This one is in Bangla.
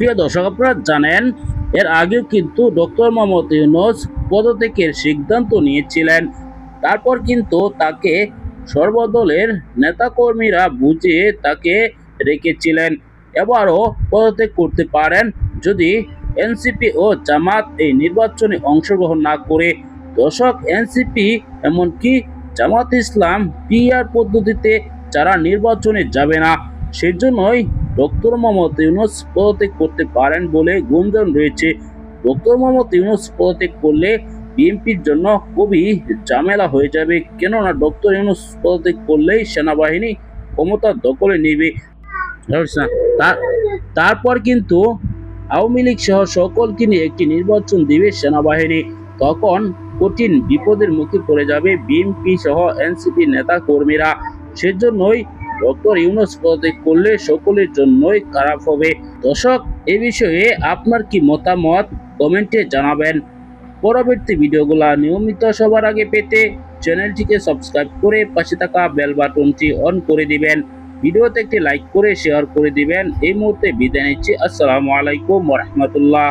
প্রিয় দর্শক, আপনারা জানেন, এর আগেও কিন্তু ডক্টর মোহাম্মদ ইউনুস পদত্যাগের সিদ্ধান্ত নিয়েছিলেন। তারপর কিন্তু তাকে সর্বদলের নেতাকর্মীরা বুঝিয়ে তাকে রেখেছিলেন এবারও পদত্যাগ করতে পারেন যদি এনসিপি ও জামাত এই নির্বাচনে অংশগ্রহণ না করে। দর্শক, এনসিপি এমনকি জামাত ইসলাম পিআর পদ্ধতিতে যারা নির্বাচনে যাবে না, সেজন্যই ডক্টর মোহাম্মদ ইউনুস পদত্যাগ করতে পারেন বলে গুঞ্জন রয়েছে। ডক্টর মোহাম্মদ ইউনুস পদত্যাগ করলে বিএনপির জন্য খুবই ঝামেলা হয়ে যাবে। কেননা ডক্টর ইউনুস পদত্যাগ করলেই সেনাবাহিনী ক্ষমতা দখলে নেবে। তারপর কিন্তু আওয়ামী লীগ সহ সকলকে নিয়ে একটি নির্বাচন দিবে সেনাবাহিনী। তখন কঠিন বিপদের মুখে পড়ে যাবে বিএনপি সহ এনসিপি নেতা কর্মীরা সেজন্যই ডক্টর ইউনুস পদত্যাগ করলে সকলের জন্যই খারাপ হবে। দর্শক, এ বিষয়ে আপনার কি মতামত? কমেন্টে জানাবেন। পরবর্তী ভিডিওগুলো নিয়মিত সবার আগে পেতে চ্যানেলটিকে সাবস্ক্রাইব করে পাশে থাকা বেল বাটনটি অন করে দিবেন। ভিডিওতে একটি লাইক করে শেয়ার করে দিবেন। এই মুহূর্তে বিদায় নিচ্ছি। আসসালামু আলাইকুম রহমতুল্লাহ।